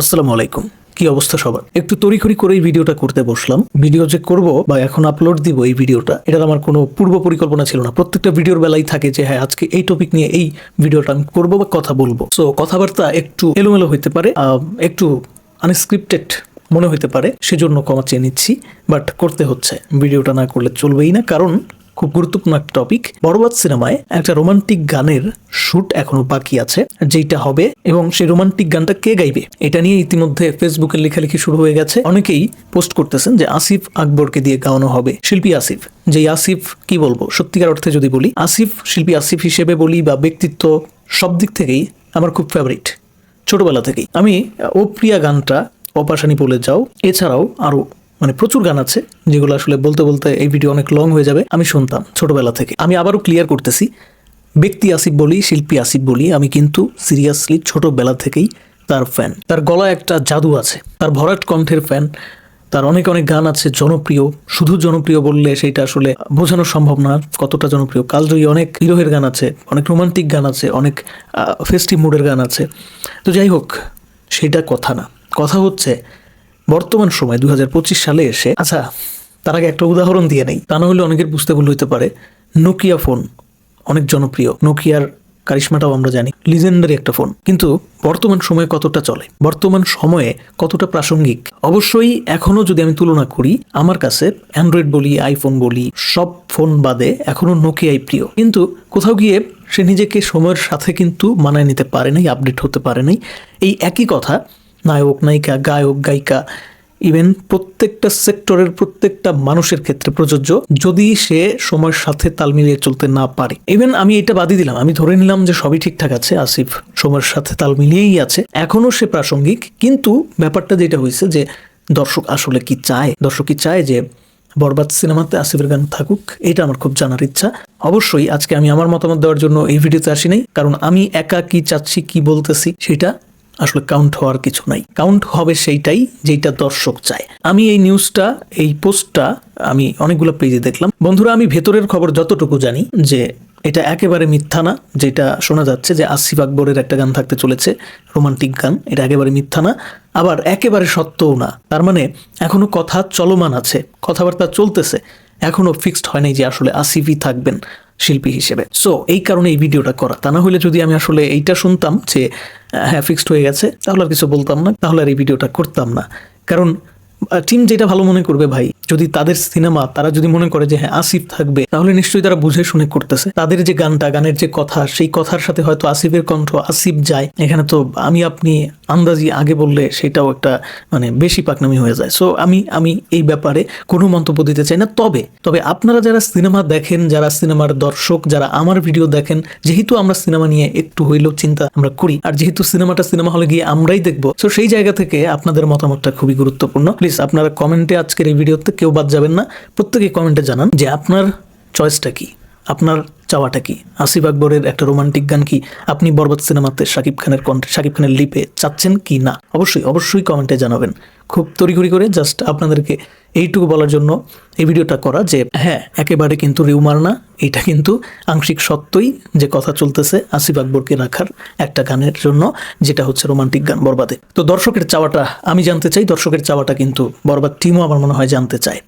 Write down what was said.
আসসালামু আলাইকুম। কি অবস্থা সবার? একটু তড়িঘড়ি করে এই ভিডিওটা করতে বসলাম। ভিডিও যে করব বা এখন আপলোড দিব এই ভিডিওটা, এটার আমার কোনো পূর্ব পরিকল্পনা ছিল না। প্রত্যেকটা ভিডিওর বেলায় থাকে যে হ্যাঁ আজকে এই টপিক নিয়ে এই ভিডিওটা আমি করব বা কথা বলব। সো কথাবার্তা একটু এলোমেলো হইতে পারে একটু আনস্ক্রিপ্টেড মনে হইতে পারে, সেজন্য ক্ষমা চেয়ে নিচ্ছি। বাট করতে হচ্ছে। ভিডিওটা না করলে চলবেই না। কারণ খুব গুরুত্বপূর্ণ একটা টপিক বরবাদ সিনেমায় একটা রোমান্টিক গানের শুট এখনও বাকি আছে যেটা হবে, এবং সেই রোমান্টিক গানটা কে গাইবে? এটা নিয়ে ইতিমধ্যে ফেসবুকে লেখালেখি শুরু হয়ে গেছে। অনেকেই পোস্ট করতেছেন যে আসিফ আকবরকে দিয়ে গাওয়ানো হবে। শিল্পী আসিফ যে আসিফ, কি বলব, সত্যিকার অর্থে যদি বলি, আসিফ, শিল্পী আসিফ হিসেবে বলি বা ব্যক্তিত্ব সব দিক থেকেই আমার খুব ফেভারিট ছোটবেলা থেকেই। আমি, ও প্রিয়া গানটা অপাশানি বলে যাও, এছাড়াও আরও মানে প্রচুর গান আছে যেগুলো আসলে বলতে বলতে এই ভিডিও অনেক লং হয়ে যাবে। আমি শুনতাম ছোটবেলা থেকে। আমি আবারও ক্লিয়ার করতেছি, ব্যক্তি আসিফ বলি, শিল্পী আসিফ বলি, আমি কিন্তু সিরিয়াসলি ছোটবেলা থেকেই তার ফ্যান তার গলায় একটা জাদু আছে, তার ভরাট কণ্ঠের ফ্যান তার অনেক অনেক গান আছে জনপ্রিয়, শুধু জনপ্রিয় বললে সেটা আসলে বোঝানো সম্ভব না, কতটা জনপ্রিয়। কালজয়ী অনেক হিরোহের গান আছে, অনেক রোমান্টিক গান আছে, অনেক ফেস্টিভ মুডের গান আছে। তো যাই হোক, সেটা কথা না। কথা হচ্ছে বর্তমান সময় দু হাজার পঁচিশ সালে এসে আচ্ছা তার আগে একটা উদাহরণ দিয়ে নেই। তা না হলে অনেকের বুঝতে ভুল হইতে পারে। নোকিয়া ফোন, অনেক জনপ্রিয়। নোকিয়ার কারিশমাটাও আমরা জানি। লিজেন্ডারি একটা ফোন। কিন্তু বর্তমান সময়ে কতটা চলে? বর্তমান সময়ে কতটা প্রাসঙ্গিক? অবশ্যই এখনও যদি আমি তুলনা করি, আমার কাছে অ্যান্ড্রয়েড বলি, আইফোন বলি, সব ফোন বাদে এখনও নোকিয়াই প্রিয়। কিন্তু কোথাও গিয়ে সে নিজেকে সময়ের সাথে কিন্তু মানায় নিতে পারে নাই, আপডেট হতে পারে নাই। এই একই কথা নায়ক, নায়িকা, গায়ক, গায়িকা ইভেন প্রত্যেকটা সেক্টরের প্রত্যেকটা মানুষের ক্ষেত্রে প্রযোজ্য যদি সে সময়ের সাথে তাল মিলিয়ে চলতে না পারে। ইভেন আমি এটা বাদই দিলাম, আমি ধরে নিলাম যে সবই ঠিকঠাক আছে, আসিফ সময়ের সাথে তাল মিলিয়েই আছে, এখনও সে প্রাসঙ্গিক, কিন্তু ব্যাপারটা যেটা হয়েছে যে দর্শক আসলে কি চায়? দর্শক কি চায় যে বরবাদ সিনেমাতে আসিফের গান থাকুক? এটা আমার খুব জানার ইচ্ছা। অবশ্যই আজকে আমি আমার মতামত দেওয়ার জন্য এই ভিডিওতে আসি নাই, কারণ আমি একা কি চাচ্ছি, কি বলতেছি, সেটা আসলে কাউন্ট হওয়ার কিছু নাই। কাউন্ট হবে সেইটাই যেটা দর্শক চায়। আমি এই নিউজটা এই পোস্টটা আমি অনেকগুলো পেজে দেখলাম। বন্ধুরা, আমি ভেতরের খবর যতটুকু জানি যে এটা একেবারে মিথ্যা না, যেটা শোনা যাচ্ছে যে আসিফ আকবরের একটা গান থাকতে চলেছে রোমান্টিক গান। এটা একেবারে মিথ্যা না, আবার একেবারে সত্যও না। তার মানে এখনও কথা চলমান আছে, কথাবার্তা চলতেছে, এখনও ফিক্সড হয় নাই যে আসলে আসিফই থাকবেন। শিল্পী হিসেবে। সো এই কারণে এই ভিডিওটা করা। তা না হলে যদি আমি আসলে এইটা শুনতাম যে হ্যাঁ ফিক্সড হয়ে গেছে, তাহলে আর কিছু বলতাম না, তাহলে আর এই ভিডিওটা করতাম না। কারণ টিম যেটা ভালো মনে করবে ভাই, যদি তাদের সিনেমা তারা যদি মনে করে যে হ্যাঁ আসিফ থাকবে, তাহলে নিশ্চয়ই তারা বুঝে শুনে করতেছে। তাদের যে গানটা, গানের যে কথা, সেই কথার সাথে হয়তো আসিফের কণ্ঠ, আসিফ যায়। এখানে তো আমি, আপনি আন্দাজি আগে বললে সেটাও একটা মানে বেশি পাকনামি হয়ে যায়। সো আমি আমি এই ব্যাপারে কোনো মন্তব্য দিতে চাই না। তবে তবে আপনারা যারা সিনেমা দেখেন, যারা সিনেমার দর্শক, যারা আমার ভিডিও দেখেন, যেহেতু আমরা সিনেমা নিয়ে একটু হইলেও চিন্তা আমরা করি, আর যেহেতু সিনেমাটা সিনেমা হলে গিয়ে আমরাই দেখব সো সেই জায়গা থেকে আপনাদের মতামতটা খুবই গুরুত্বপূর্ণ। প্লিজ আপনারা কমেন্টে আজকের এই ভিডিওতে কেউ বাদ যাবেন না। প্রত্যেকে কমেন্টে জানান যে আপনার চয়েসটা কি? আপনার চাওয়াটা কি? আসিফ আকবরের একটা রোমান্টিক গান কি? আপনি বরবাদ সিনেমাতে শাকিব খানের কণ্ঠে, শাকিব খানের লিপে চাচ্ছেন কি না? অবশ্যই অবশ্যই কমেন্টে জানাবেন। খুব তড়িঘড়ি করে জাস্ট আপনাদেরকে এইটুকু বলার জন্য এই ভিডিওটা করা যে হ্যাঁ একেবারে কিন্তু রিউমার না, এটা কিন্তু আংশিক সত্যই যে কথা চলতেছে আসিফ আকবরকে রাখার একটা গানের জন্য, যেটা হচ্ছে রোমান্টিক গান বরবাদে। তো দর্শকের চাওয়াটা, আমি জানতে চাই দর্শকের চাওয়াটা কিন্তু বরবাদ টিমও আমার মনে হয় জানতে চায়।